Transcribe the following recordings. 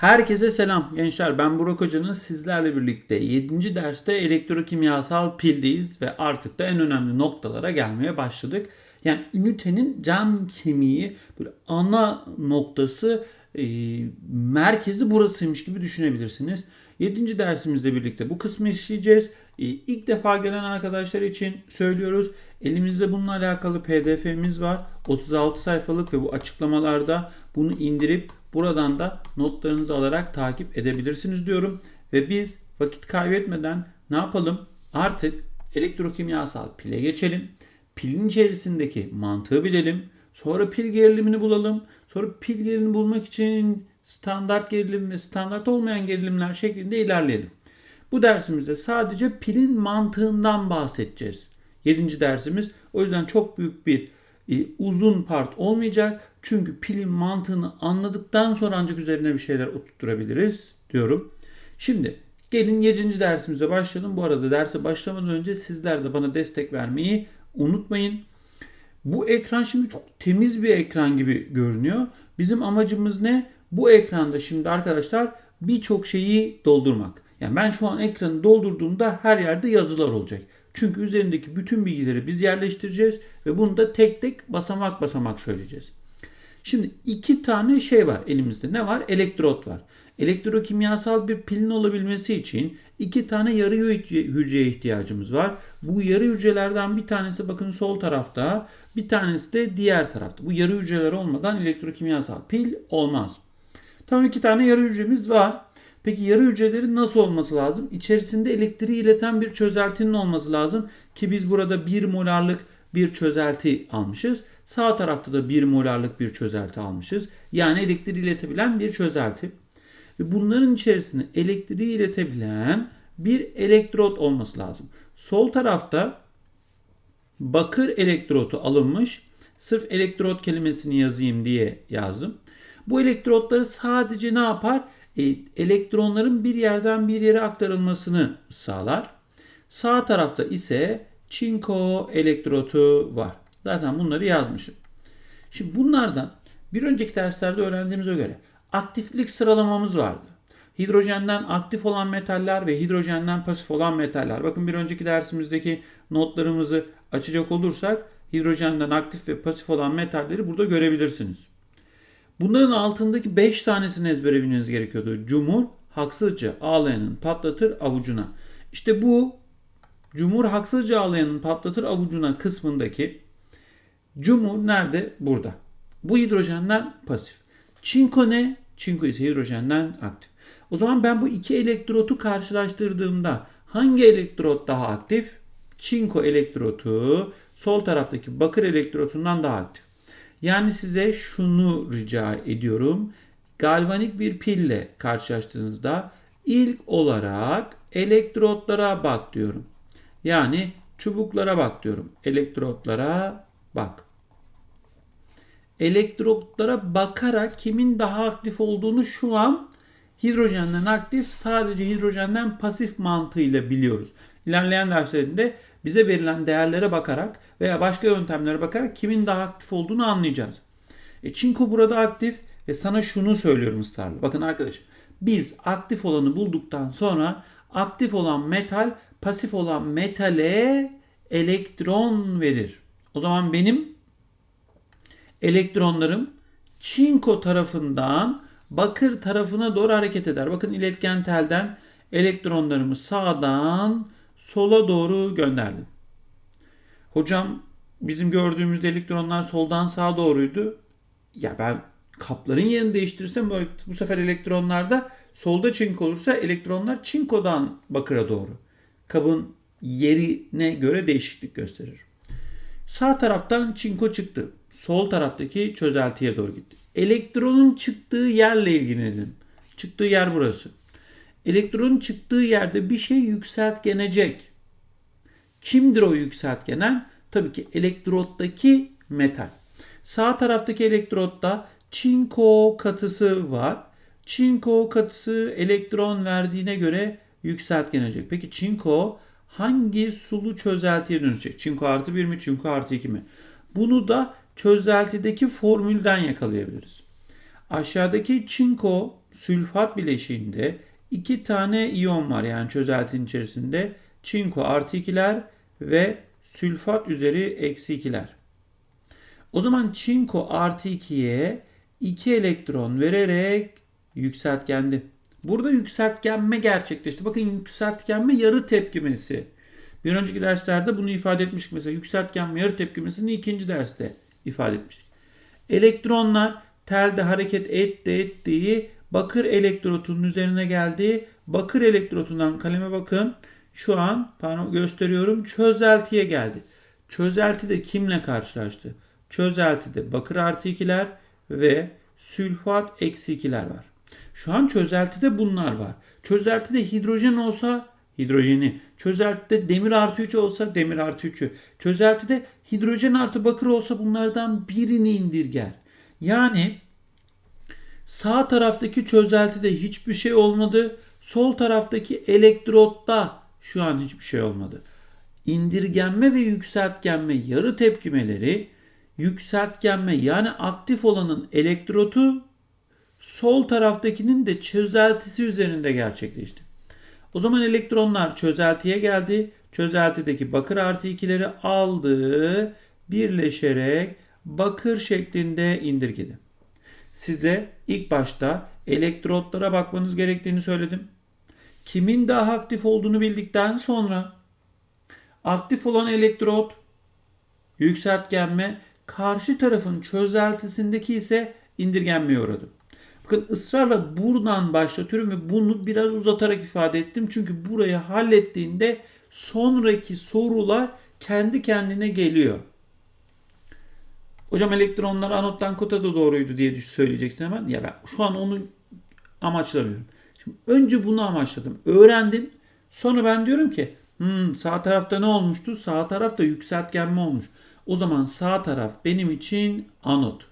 Herkese selam gençler. Ben Burak Hoca'nın sizlerle birlikte 7. derste elektrokimyasal pildeyiz ve artık da en önemli noktalara gelmeye başladık. Yani ünitenin can kemiği, böyle ana noktası, e, merkezi burasıymış gibi düşünebilirsiniz. 7. dersimizle birlikte bu kısmı işleyeceğiz. E, ilk defa gelen arkadaşlar için söylüyoruz. Elimizde bununla alakalı pdf'miz var. 36 sayfalık ve bu açıklamalarda bunu indirip buradan da notlarınızı alarak takip edebilirsiniz diyorum. Ve biz vakit kaybetmeden ne yapalım? Artık elektrokimyasal pile geçelim. Pilin içerisindeki mantığı bilelim. Sonra pil gerilimini bulalım. Sonra pil gerilimini bulmak için standart gerilim ve standart olmayan gerilimler şeklinde ilerleyelim. Bu dersimizde sadece pilin mantığından bahsedeceğiz. 7. dersimiz. O yüzden çok büyük bir e, uzun part olmayacak. Çünkü pilin mantığını anladıktan sonra ancak üzerine bir şeyler oturtturabiliriz diyorum. Şimdi gelin 7. dersimize başlayalım. Bu arada derse başlamadan önce sizler de bana destek vermeyi unutmayın. Bu ekran şimdi çok temiz bir ekran gibi görünüyor. Bizim amacımız ne? Bu ekranda şimdi arkadaşlar birçok şeyi doldurmak. Yani ben şu an ekranı doldurduğumda her yerde yazılar olacak. Çünkü üzerindeki bütün bilgileri biz yerleştireceğiz ve bunu da tek tek basamak basamak söyleyeceğiz. Şimdi iki tane şey var elimizde. Ne var? Elektrot var. Elektrokimyasal bir pilin olabilmesi için iki tane yarı hücreye ihtiyacımız var. Bu yarı hücrelerden bir tanesi bakın sol tarafta, bir tanesi de diğer tarafta. Bu yarı hücreler olmadan elektrokimyasal pil olmaz. Tamam iki tane yarı hücremiz var. Peki yarı hücrelerin nasıl olması lazım? İçerisinde elektriği ileten bir çözeltinin olması lazım ki biz burada 1 molarlık bir çözelti almışız. Sağ tarafta da 1 molarlık bir çözelti almışız. Yani elektriği iletebilen bir çözelti. Ve bunların içerisinde elektriği iletebilen bir elektrot olması lazım. Sol tarafta bakır elektrotu alınmış. Sırf elektrot kelimesini yazayım diye yazdım. Bu elektrotları sadece ne yapar? E, elektronların bir yerden bir yere aktarılmasını sağlar. Sağ tarafta ise çinko elektrotu var. Zaten bunları yazmışım. Şimdi bunlardan bir önceki derslerde öğrendiğimize göre aktiflik sıralamamız vardı. Hidrojenden aktif olan metaller ve hidrojenden pasif olan metaller. Bakın bir önceki dersimizdeki notlarımızı açacak olursak hidrojenden aktif ve pasif olan metalleri burada görebilirsiniz. Bunların altındaki 5 tanesini ezbere bilmeniz gerekiyordu. Cumhur haksızca ağlayanın patlatır avucuna. İşte bu Cumhur haksızca ağlayanın patlatır avucuna kısmındaki Cumhur nerede? Burada. Bu hidrojenden pasif. Çinko ne? Çinko ise hidrojenden aktif. O zaman ben bu iki elektrotu karşılaştırdığımda hangi elektrot daha aktif? Çinko elektrotu sol taraftaki bakır elektrotundan daha aktif. Yani size şunu rica ediyorum. Galvanik bir pille karşılaştığınızda ilk olarak elektrotlara bak diyorum. Yani çubuklara bak diyorum. Elektrotlara bak. Elektrotlara bakarak kimin daha aktif olduğunu şu an hidrojenden aktif sadece hidrojenden pasif mantığıyla biliyoruz. İlerleyen derslerinde bize verilen değerlere bakarak veya başka yöntemlere bakarak kimin daha aktif olduğunu anlayacağız. E, çinko burada aktif ve sana şunu söylüyorum ısrarla. Bakın arkadaşım biz aktif olanı bulduktan sonra aktif olan metal pasif olan metale elektron verir. O zaman benim elektronlarım çinko tarafından bakır tarafına doğru hareket eder. Bakın iletken telden elektronlarımı sağdan sola doğru gönderdim. Hocam bizim gördüğümüzde elektronlar soldan sağa doğruydu. Ya ben kapların yerini değiştirirsem böyle bu sefer elektronlarda solda çinko olursa elektronlar çinkodan bakıra doğru. Kabın yerine göre değişiklik gösterir. Sağ taraftan çinko çıktı. Sol taraftaki çözeltiye doğru gitti. Elektronun çıktığı yerle ilgilenelim. Çıktığı yer burası. Elektronun çıktığı yerde bir şey yükseltgenecek. Kimdir o yükseltgenen? Tabii ki elektrottaki metal. Sağ taraftaki elektrotta çinko katısı var. Çinko katısı elektron verdiğine göre yükseltgenecek. Peki çinko hangi sulu çözeltiye dönüşecek? Çinko artı 1 mi? Çinko artı 2 mi? Bunu da çözeltideki formülden yakalayabiliriz. Aşağıdaki çinko sülfat bileşiğinde iki tane iyon var yani çözeltinin içerisinde. Çinko artı 2'ler ve sülfat üzeri eksi 2'ler. O zaman çinko artı 2'ye 2 elektron vererek yükseltgendi. Burada yükseltgenme gerçekleşti. Bakın yükseltgenme yarı tepkimesi. Bir önceki derslerde bunu ifade etmiştik. Mesela yükseltgenme yarı tepkimesini ikinci derste ifade etmiştik. Elektronlar telde hareket etti ettiği bakır elektrotunun üzerine geldi. Bakır elektrotundan kaleme bakın. Şu an pardon, gösteriyorum çözeltiye geldi. Çözeltide kimle karşılaştı? Çözeltide bakır artı ikiler ve sülfat eksi ikiler var. Şu an çözeltide bunlar var. Çözeltide hidrojen olsa hidrojeni, çözeltide demir artı 3 olsa demir artı 3'ü, çözeltide hidrojen artı bakır olsa bunlardan birini indirger. Yani sağ taraftaki çözeltide hiçbir şey olmadı. Sol taraftaki elektrotta şu an hiçbir şey olmadı. İndirgenme ve yükseltgenme yarı tepkimeleri yükseltgenme yani aktif olanın elektrotu sol taraftakinin de çözeltisi üzerinde gerçekleşti. O zaman elektronlar çözeltiye geldi. Çözeltideki bakır artı ikileri aldı. Birleşerek bakır şeklinde indirgedi. Size ilk başta elektrotlara bakmanız gerektiğini söyledim. Kimin daha aktif olduğunu bildikten sonra aktif olan elektrot yükseltgenme karşı tarafın çözeltisindeki ise indirgenmeye uğradı. Bakın ısrarla buradan başlatıyorum ve bunu biraz uzatarak ifade ettim. Çünkü burayı hallettiğinde sonraki sorular kendi kendine geliyor. Hocam elektronlar anottan kotada doğruydu diye söyleyeceksin hemen. Ya ben şu an onu amaçlamıyorum. Şimdi önce bunu amaçladım. Öğrendin. Sonra ben diyorum ki hmm, sağ tarafta ne olmuştu? Sağ tarafta yükseltgenme olmuş. O zaman sağ taraf benim için anot.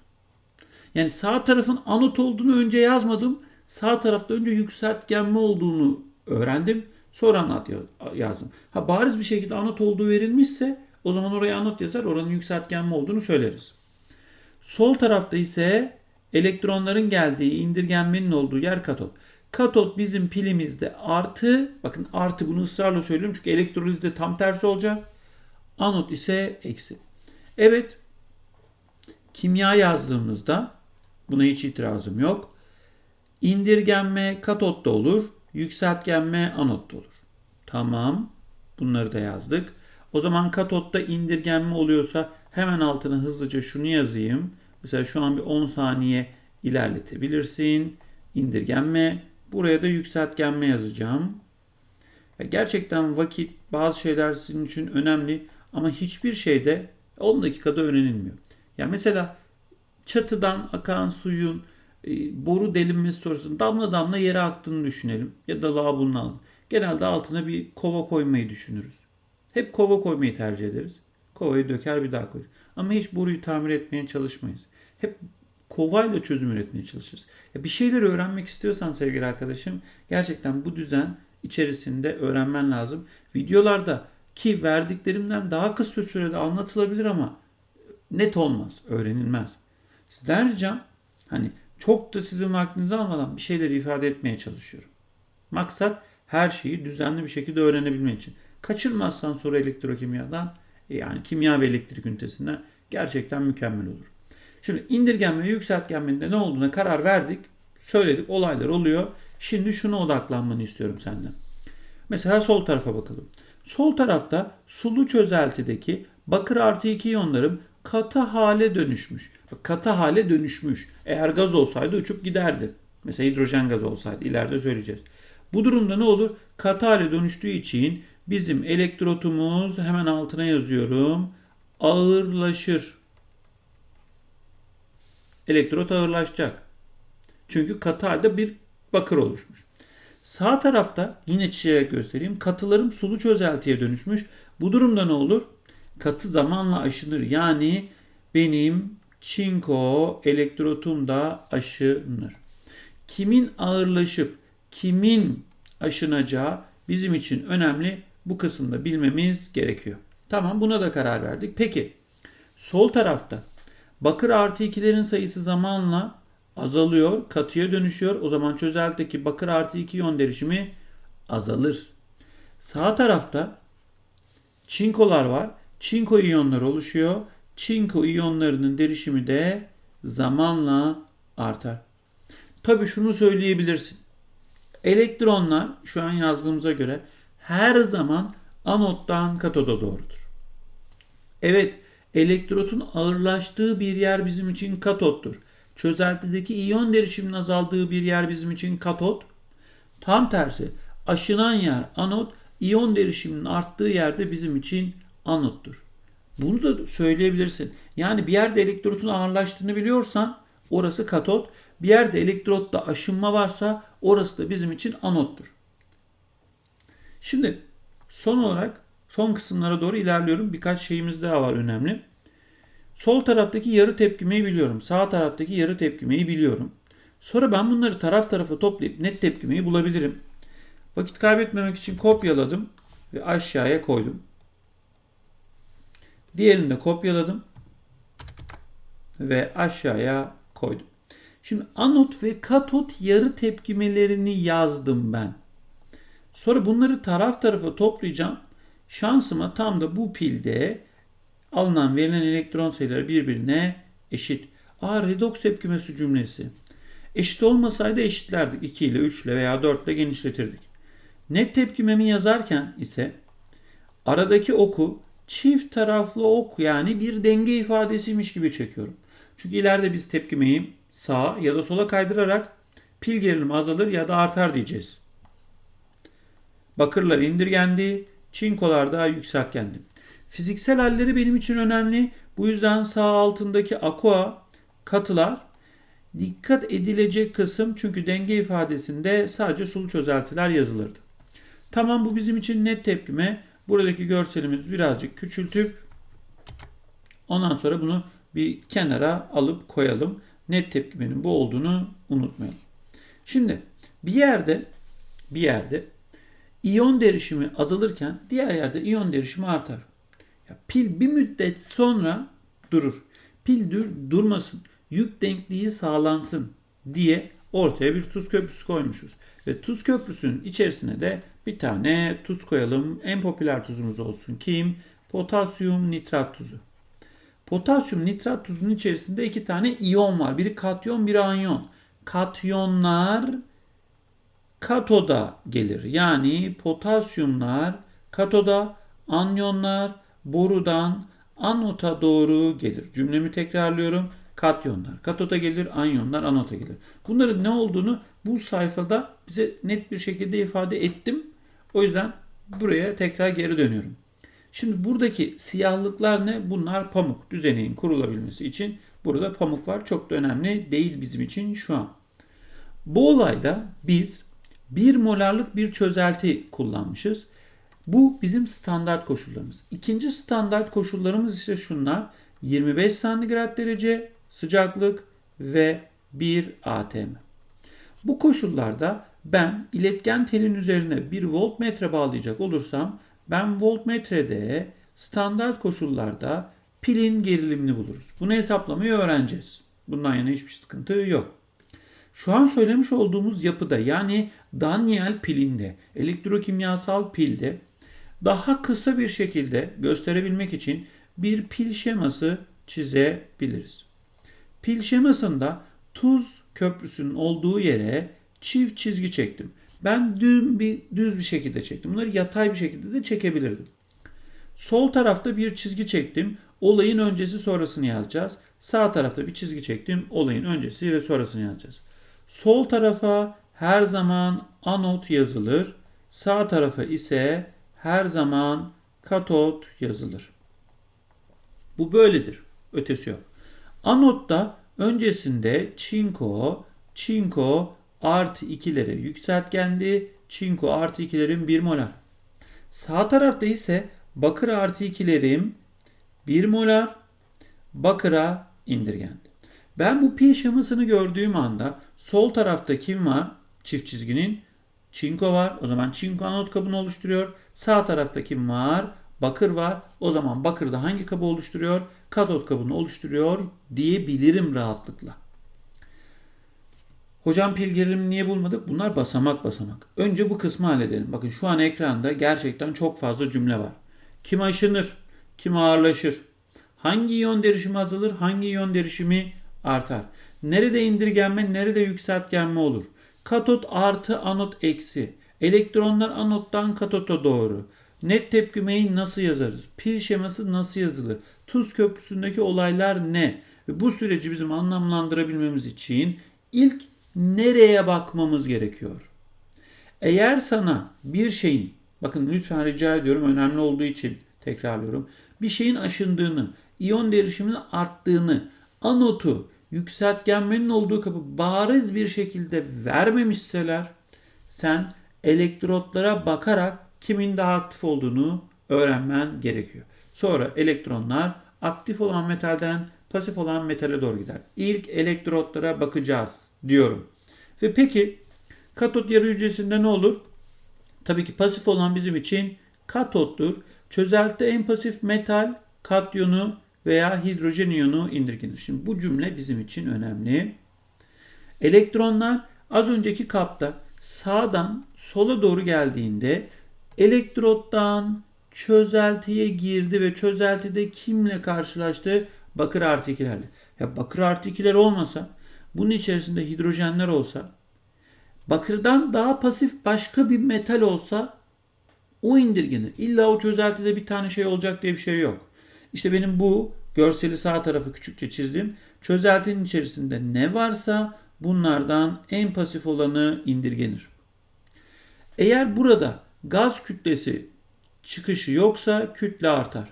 Yani sağ tarafın anot olduğunu önce yazmadım. Sağ tarafta önce yükseltgenme olduğunu öğrendim. Sonra anot yazdım. Ha bariz bir şekilde anot olduğu verilmişse o zaman oraya anot yazar. Oranın yükseltgenme olduğunu söyleriz. Sol tarafta ise elektronların geldiği indirgenmenin olduğu yer katot. Katot bizim pilimizde artı, bakın artı bunu ısrarla söylüyorum çünkü elektrolizde tam tersi olacak. Anot ise eksi. Evet, kimya yazdığımızda buna hiç itirazım yok. İndirgenme katotta olur, yükseltgenme anotta olur. Tamam, bunları da yazdık. O zaman katotta indirgenme oluyorsa hemen altına hızlıca şunu yazayım. Mesela şu an bir 10 saniye ilerletebilirsin. İndirgenme. Buraya da yükseltgenme yazacağım. Gerçekten vakit bazı şeyler sizin için önemli ama hiçbir şeyde 10 dakikada öğrenilmiyor. Ya mesela çatıdan akan suyun e, boru delinmesi sonrasında damla damla yere aktığını düşünelim. Ya da lavabonun altına. Genelde altına bir kova koymayı düşünürüz. Hep kova koymayı tercih ederiz. Kovayı döker bir daha koyarız. Ama hiç boruyu tamir etmeye çalışmayız. Hep kovayla çözüm üretmeye çalışırız. Ya bir şeyleri öğrenmek istiyorsan sevgili arkadaşım gerçekten bu düzen içerisinde öğrenmen lazım. Videolarda ki verdiklerimden daha kısa sürede anlatılabilir ama net olmaz, öğrenilmez. Sizden ricam hani çok da sizin vaktinizi almadan bir şeyleri ifade etmeye çalışıyorum. Maksat her şeyi düzenli bir şekilde öğrenebilmek için. Kaçırmazsan soru elektrokimyadan e, yani kimya ve elektrik ünitesinden gerçekten mükemmel olur. Şimdi indirgenme ve yükseltgenmenin ne olduğuna karar verdik. Söyledik olaylar oluyor. Şimdi şuna odaklanmanı istiyorum senden. Mesela sol tarafa bakalım. Sol tarafta sulu çözeltideki bakır artı 2 iyonlarım katı hale dönüşmüş. Bak, katı hale dönüşmüş. Eğer gaz olsaydı uçup giderdi. Mesela hidrojen gazı olsaydı ileride söyleyeceğiz. Bu durumda ne olur? Katı hale dönüştüğü için bizim elektrotumuz hemen altına yazıyorum. Ağırlaşır. Elektrot ağırlaşacak. Çünkü katı halde bir bakır oluşmuş. Sağ tarafta yine çizerek göstereyim. Katılarım sulu çözeltiye dönüşmüş. Bu durumda ne olur? Katı zamanla aşınır. Yani benim çinko elektrotum da aşınır. Kimin ağırlaşıp kimin aşınacağı bizim için önemli. Bu kısımda bilmemiz gerekiyor. Tamam buna da karar verdik. Peki sol tarafta bakır artı ikilerin sayısı zamanla azalıyor, katıya dönüşüyor. O zaman çözeltideki bakır artı 2 iyon derişimi azalır. Sağ tarafta çinkolar var. Çinko iyonları oluşuyor. Çinko iyonlarının derişimi de zamanla artar. Tabi şunu söyleyebilirsin. Elektronlar şu an yazdığımıza göre her zaman anottan katoda doğrudur. Evet, elektrotun ağırlaştığı bir yer bizim için katottur. Çözeltideki iyon derişiminin azaldığı bir yer bizim için katot. Tam tersi, aşınan yer anot, iyon derişiminin arttığı yerde bizim için anottur. Bunu da söyleyebilirsin. Yani bir yerde elektrotun ağırlaştığını biliyorsan orası katot. Bir yerde elektrotta aşınma varsa orası da bizim için anottur. Şimdi son olarak son kısımlara doğru ilerliyorum. Birkaç şeyimiz daha var önemli. Sol taraftaki yarı tepkimeyi biliyorum. Sağ taraftaki yarı tepkimeyi biliyorum. Sonra ben bunları taraf tarafa toplayıp net tepkimeyi bulabilirim. Vakit kaybetmemek için kopyaladım ve aşağıya koydum. Diğerini de kopyaladım ve aşağıya koydum. Şimdi anot ve katot yarı tepkimelerini yazdım ben. Sonra bunları taraf tarafa toplayacağım. Şansıma tam da bu pilde alınan verilen elektron sayıları birbirine eşit. Aa redoks tepkimesi cümlesi. Eşit olmasaydı eşitlerdik. 2 ile 3 ile veya 4 ile genişletirdik. Net tepkimemi yazarken ise aradaki oku çift taraflı ok yani bir denge ifadesiymiş gibi çekiyorum. Çünkü ileride biz tepkimeyi sağa ya da sola kaydırarak pil gerilimi azalır ya da artar diyeceğiz. Bakırlar indirgendi, çinkolar daha yükseltgendi. Fiziksel halleri benim için önemli. Bu yüzden sağ altındaki aqua katılar dikkat edilecek kısım çünkü denge ifadesinde sadece sulu çözeltiler yazılırdı. Tamam bu bizim için net tepkime. Buradaki görselimiz birazcık küçültüp ondan sonra bunu bir kenara alıp koyalım. Net tepkimenin bu olduğunu unutmayalım. Şimdi bir yerde bir yerde iyon derişimi azalırken diğer yerde iyon derişimi artar. Ya pil bir müddet sonra durur. Pil dur, durmasın, yük denkliği sağlansın diye ortaya bir tuz köprüsü koymuşuz. Ve tuz köprüsünün içerisine de bir tane tuz koyalım. En popüler tuzumuz olsun. Kim? Potasyum nitrat tuzu. Potasyum nitrat tuzunun içerisinde iki tane iyon var. Biri katyon, biri anyon. Katyonlar katoda gelir. Yani potasyumlar katoda, anyonlar borudan anota doğru gelir. Cümlemi tekrarlıyorum. Katyonlar katoda gelir, anyonlar anota gelir. Bunların ne olduğunu bu sayfada bize net bir şekilde ifade ettim. O yüzden buraya tekrar geri dönüyorum. Şimdi buradaki siyahlıklar ne? Bunlar pamuk. Düzeneğin kurulabilmesi için burada pamuk var. Çok da önemli değil bizim için şu an. Bu olayda biz 1 molarlık bir çözelti kullanmışız. Bu bizim standart koşullarımız. İkinci standart koşullarımız ise şunlar. 25 santigrat derece sıcaklık ve 1 atm. Bu koşullarda ben iletken telin üzerine bir voltmetre bağlayacak olursam ben voltmetrede standart koşullarda pilin gerilimini buluruz. Bunu hesaplamayı öğreneceğiz. Bundan yana hiçbir sıkıntı yok. Şu an söylemiş olduğumuz yapıda yani Daniel pilinde, elektrokimyasal pilde daha kısa bir şekilde gösterebilmek için bir pil şeması çizebiliriz. Pil şemasında tuz köprüsünün olduğu yere çift çizgi çektim. Ben düz bir, düz bir şekilde çektim. Bunları yatay bir şekilde de çekebilirdim. Sol tarafta bir çizgi çektim. Olayın öncesi sonrasını yazacağız. Sağ tarafta bir çizgi çektim. Olayın öncesi ve sonrasını yazacağız. Sol tarafa her zaman anot yazılır. Sağ tarafa ise her zaman katot yazılır. Bu böyledir. Ötesi yok. Anotta öncesinde çinko, çinko artı 2'lere yükseltgendi. Çinko artı 2'lerim 1 molar. Sağ tarafta ise bakır artı 2'lerim 1 molar bakıra indirgendi. Ben bu pi şemasını gördüğüm anda sol tarafta kim var? Çift çizginin çinko var. O zaman çinko anot kabını oluşturuyor. Sağ tarafta kim var? Bakır var. O zaman bakır da hangi kabı oluşturuyor? Katot kabını oluşturuyor diyebilirim rahatlıkla. Hocam pil gerilimini niye bulmadık? Bunlar basamak basamak. Önce bu kısmı halledelim. Bakın şu an ekranda gerçekten çok fazla cümle var. Kim aşınır? Kim ağırlaşır? Hangi iyon derişimi azalır? Hangi iyon derişimi artar? Nerede indirgenme, nerede yükseltgenme olur? Katot artı anot eksi. Elektronlar anottan katota doğru. Net tepkimeyi nasıl yazarız? Pil şeması nasıl yazılır? Tuz köprüsündeki olaylar ne? Ve bu süreci bizim anlamlandırabilmemiz için ilk nereye bakmamız gerekiyor? Eğer sana bir şeyin, bakın lütfen rica ediyorum önemli olduğu için tekrarlıyorum. Bir şeyin aşındığını, iyon derişiminin arttığını, anotu, yükseltgenmenin olduğu kapı bariz bir şekilde vermemişseler sen elektrotlara bakarak kimin daha aktif olduğunu öğrenmen gerekiyor. Sonra elektronlar aktif olan metalden pasif olan metale doğru gider. İlk elektrotlara bakacağız diyorum. Ve peki katot yarı hücresinde ne olur? Tabii ki pasif olan bizim için katottur. Çözeltide en pasif metal katyonu veya hidrojen iyonu indirgenir. Şimdi bu cümle bizim için önemli. Elektronlar az önceki kapta sağdan sola doğru geldiğinde elektrottan çözeltiye girdi ve çözeltide kimle karşılaştı? Bakır artı ikilerle. Ya bakır artı ikiler olmasa bunun içerisinde hidrojenler olsa bakırdan daha pasif başka bir metal olsa o indirgenir. İlla o çözeltide bir tane şey olacak diye bir şey yok. İşte benim bu görseli sağ tarafı küçükçe çizdim. Çözeltinin içerisinde ne varsa bunlardan en pasif olanı indirgenir. Eğer burada gaz kütlesi çıkışı yoksa kütle artar.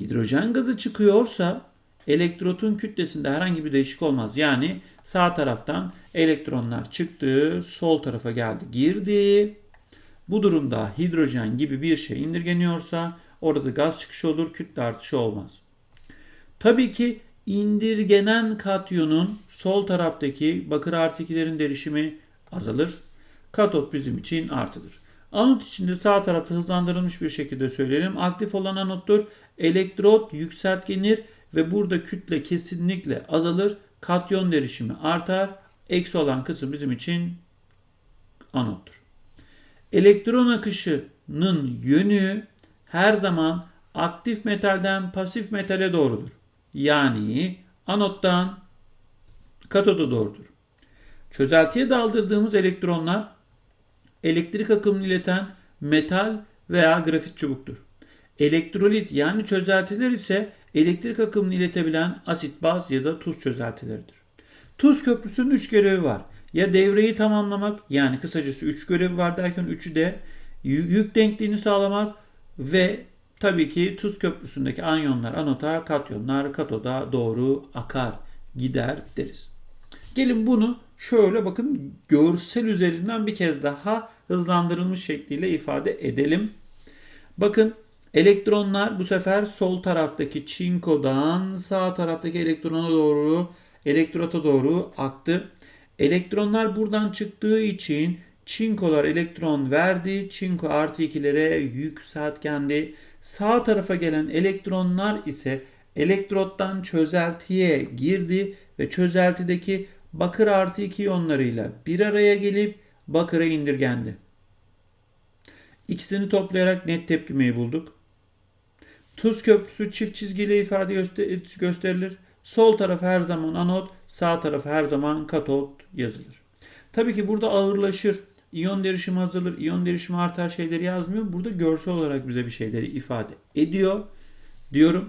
Hidrojen gazı çıkıyorsa elektrotun kütlesinde herhangi bir değişik olmaz. Yani sağ taraftan elektronlar çıktı, sol tarafa geldi, girdi. Bu durumda hidrojen gibi bir şey indirgeniyorsa orada gaz çıkışı olur, kütle artışı olmaz. Tabii ki indirgenen katyonun sol taraftaki bakır artı derişimi azalır. Katot bizim için artıdır. Anot içinde sağ tarafta hızlandırılmış bir şekilde söyleyelim. Aktif olan anottur. Elektrot yükseltgenir ve burada kütle kesinlikle azalır. Katyon derişimi artar. Eksi olan kısım bizim için anottur. Elektron akışının yönü her zaman aktif metalden pasif metale doğrudur. Yani anottan katoda doğrudur. Çözeltiye daldırdığımız elektronlar elektrik akımını ileten metal veya grafit çubuktur. Elektrolit yani çözeltiler ise elektrik akımını iletebilen asit baz ya da tuz çözeltileridir. Tuz köprüsünün 3 görevi var. Ya devreyi tamamlamak yani kısacası 3 görevi var derken 3'ü de yük denkliğini sağlamak ve tabii ki tuz köprüsündeki anyonlar anota, katyonlar katoda doğru akar, gider deriz. Gelin bunu şöyle bakın görsel üzerinden bir kez daha hızlandırılmış şekliyle ifade edelim. Bakın elektronlar bu sefer sol taraftaki çinkodan sağ taraftaki elektrona doğru elektrota doğru aktı. Elektronlar buradan çıktığı için çinkolar elektron verdi. Çinko artı ikilere yükseltgendi. Sağ tarafa gelen elektronlar ise elektrottan çözeltiye girdi ve çözeltideki bakır artı iki iyonlarıyla bir araya gelip bakıra indirgendi. İkisini toplayarak net tepkimeyi bulduk. Tuz köprüsü çift çizgiyle ifade gösterilir. Sol taraf her zaman anot, sağ taraf her zaman katot yazılır. Tabii ki burada ağırlaşır. İyon derişimi azalır, iyon derişimi artar şeyleri yazmıyor. Burada görsel olarak bize bir şeyleri ifade ediyor diyorum.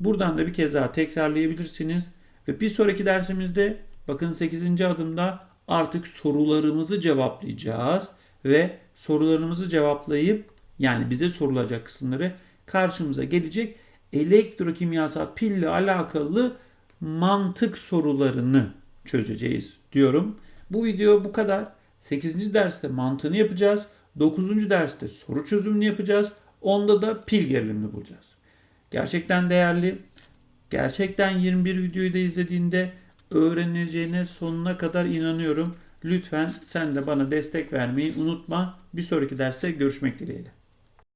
Buradan da bir kez daha tekrarlayabilirsiniz. Ve bir sonraki dersimizde bakın 8. adımda artık sorularımızı cevaplayacağız. Ve sorularımızı cevaplayıp yani bize sorulacak kısımları karşımıza gelecek elektrokimyasal pille alakalı mantık sorularını çözeceğiz diyorum. Bu video bu kadar. 8. derste mantığını yapacağız. 9. derste soru çözümünü yapacağız. Onda da pil gerilimini bulacağız. Gerçekten değerli. Gerçekten 21 videoyu da izlediğinde öğreneceğine sonuna kadar inanıyorum. Lütfen sen de bana destek vermeyi unutma. Bir sonraki derste görüşmek dileğiyle.